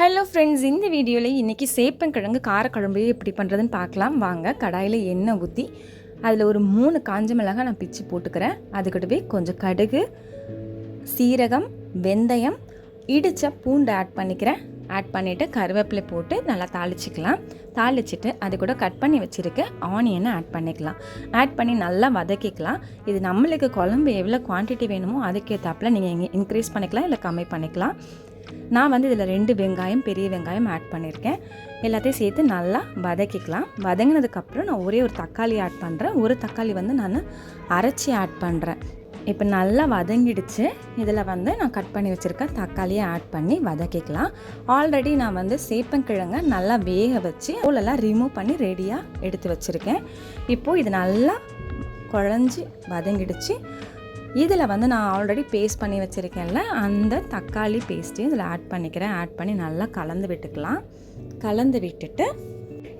Hello friends இந்த வீடியோவில் இன்றைக்கி சேப்பங்கிழங்கு காரக்குழம்பு எப்படி பண்ணுறதுன்னு பார்க்கலாம். வாங்க கடாயில் எண்ணெய் ஊற்றி அதில் ஒரு மூணு காஞ்ச மிளகாய் நான் பிச்சு போட்டுக்கிறேன். அதுக்கிட்டவே கொஞ்சம் கடுகு சீரகம் வெந்தயம் இடித்த பூண்டு ஆட் பண்ணிக்கிறேன். ஆட் பண்ணிவிட்டு கருவேப்பிலை போட்டு நல்லா தாளிச்சிக்கலாம். தாளிச்சிட்டு அது கூட கட் பண்ணி வச்சுருக்க ஆனியனை ஆட் பண்ணிக்கலாம். ஆட் பண்ணி நல்லா வதக்கிக்கலாம். இது நம்மளுக்கு குழம்பு எவ்வளோ குவான்டிட்டி வேணுமோ அதுக்கேற்றாப்புல நீங்கள் இன்க்ரீஸ் பண்ணிக்கலாம் இல்லை கம்மி பண்ணிக்கலாம். நான் வந்து இதில் ரெண்டு வெங்காயம் பெரிய வெங்காயம் ஆட் பண்ணியிருக்கேன். எல்லாத்தையும் சேர்த்து நல்லா வதக்கிக்கலாம். வதங்கினதுக்கப்புறம் நான் ஒரே ஒரு தக்காளி ஆட் பண்ணுறேன் ஒரு தக்காளி வந்து நான் அரைச்சி ஆட் பண்ணுறேன் இப்போ நல்லா வதங்கிடுச்சு. இதில் வந்து நான் கட் பண்ணி வச்சுருக்க தக்காளியை ஆட் பண்ணி வதக்கிக்கலாம். ஆல்ரெடி நான் வந்து சேப்பங்கிழங்க நல்லா வேக வச்சு தோலெல்லாம் ரிமூவ் பண்ணி ரெடியாக எடுத்து வச்சுருக்கேன். இப்போது இது நல்லா குழஞ்சி வதங்கிடுச்சு. இதில் வந்து நான் ஆல்ரெடி பேஸ்ட் பண்ணி வச்சுருக்கேன்ல அந்த தக்காளி பேஸ்ட்டையும் இதில் ஆட் பண்ணிக்கிறேன். ஆட் பண்ணி நல்லா கலந்து விட்டுக்கலாம். கலந்து விட்டுட்டு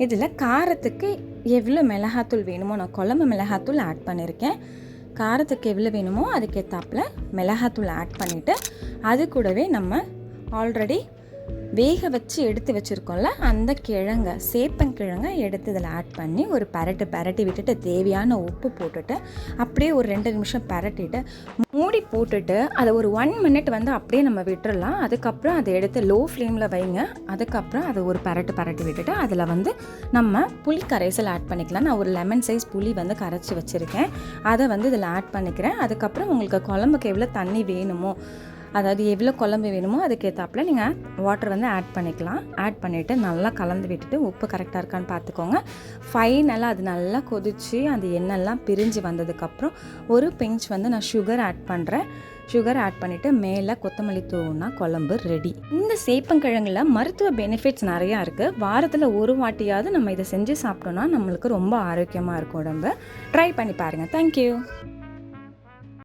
இதில் காரத்துக்கு எவ்வளோ மிளகாத்தூள் வேணுமோ நான் குழம்பு மிளகாத்தூள் ஆட் பண்ணியிருக்கேன். காரத்துக்கு எவ்வளோ வேணுமோ அதுக்கேற்றாப்புல மிளகாத்தூள் ஆட் பண்ணிவிட்டு அது கூடவே நம்ம ஆல்ரெடி வேக வச்சு எடுத்து வச்சுருக்கோம்ல அந்த கிழங்க சேப்பங்கிழங்க எடுத்து இதில் ஆட் பண்ணி ஒரு பரட்டு பரட்டி விட்டுட்டு தேவையான உப்பு போட்டுட்டு அப்படியே ஒரு ரெண்டு நிமிஷம் பரட்டிட்டு மூடி போட்டுட்டு அதை ஒரு ஒன் மினிட் வந்து அப்படியே நம்ம விட்டுடலாம் அதுக்கப்புறம் அதை எடுத்து லோ ஃப்ளேமில் வைங்க. அதுக்கப்புறம் அதை ஒரு பரட்டு பரட்டி விட்டுட்டு அதில் வந்து நம்ம புளி கரைசல் ஆட் பண்ணிக்கலாம். நான் ஒரு லெமன் சைஸ் புளி வந்து கரைச்சி வச்சுருக்கேன். அதை வந்து இதில் ஆட் பண்ணிக்கிறேன். அதுக்கப்புறம் உங்களுக்கு குழம்புக்கு எவ்வளோ தண்ணி வேணுமோ அதாவது எவ்வளோ குழம்பு வேணுமோ அதுக்கேற்றாப்புல நீங்கள் வாட்டர் வந்து ஆட் பண்ணிக்கலாம். ஆட் பண்ணிவிட்டு நல்லா கலந்து விட்டுட்டு உப்பு கரெக்டாக இருக்கான்னு பார்த்துக்கோங்க ஃபைனலாக அது நல்லா கொதித்து அந்த எண்ணெய்லாம் பிரிஞ்சு வந்ததுக்கப்புறம் ஒரு பிஞ்ச் வந்து நான் சுகர் ஆட் பண்ணுறேன் சுகர் ஆட் பண்ணிவிட்டு மேலே கொத்தமல்லி தூவுனா குழம்பு ரெடி இந்த சேப்பங்கிழங்குல மருத்துவ பெனிஃபிட்ஸ் நிறையா இருக்குது வாரத்தில் ஒரு வாட்டியாவது நம்ம இதை செஞ்சு சாப்பிட்டோன்னா நம்மளுக்கு ரொம்ப ஆரோக்கியமாக இருக்கும் உடம்பு. ட்ரை பண்ணி பாருங்கள் தேங்க்யூ